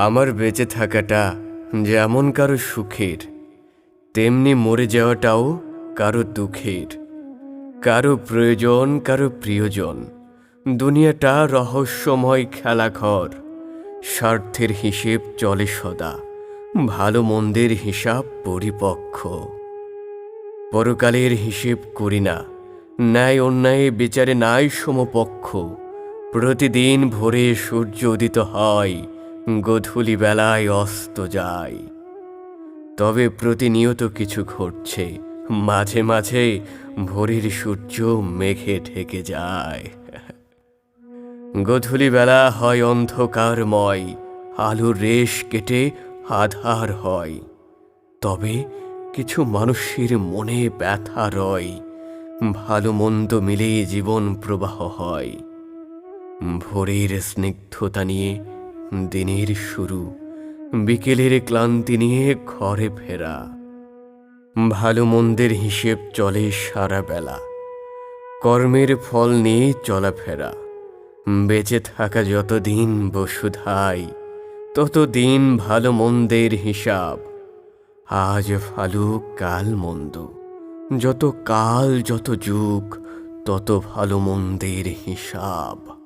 আমার বেঁচে থাকাটা যেমন কারও সুখের, তেমনি মরে যাওয়াটাও কারও দুঃখের। কারও প্রয়োজন, কারও প্রিয়জন। দুনিয়াটা রহস্যময় খেলাঘর। স্বার্থের হিসেব চলে সদা। ভালো মন্দের হিসাব পরিপক্ষ। পরকালের হিসেব করি না। ন্যায় অন্যায় বিচারে নাই সমপক্ষ। প্রতিদিন ভোরে সূর্য উদিত হয়। গধূলি বেলায় অস্ত যায় তবে প্রতিনিয়ত কিছু ঘটছে। মাঝে মাঝে ভোরের সূর্য মেঘে ঢেকে যায়। গধূলি বেলা হয় অন্ধকারময়। আলোর রেশ কেটে আধার হয়। তবে কিছু মানুষের মনে ব্যথা রয়। ভালো মন্দ মিলে জীবন প্রবাহ হয়। ভোরের স্নিগ্ধতা নিয়ে দিনের শুরু। বিকেলের ক্লান্তি নিয়ে ঘরে ফেরা। ভালো মন্দের হিসেব চলে সারা বেলা। কর্মের ফল নিয়ে চলাফেরা। বেঁচে থাকা যতদিন বসুধাই, ততদিন ভালো মন্দের হিসাব। আজ ভালো, কাল মন্দ। যত কাল, যত যুগ, তত ভালো মন্দের হিসাব।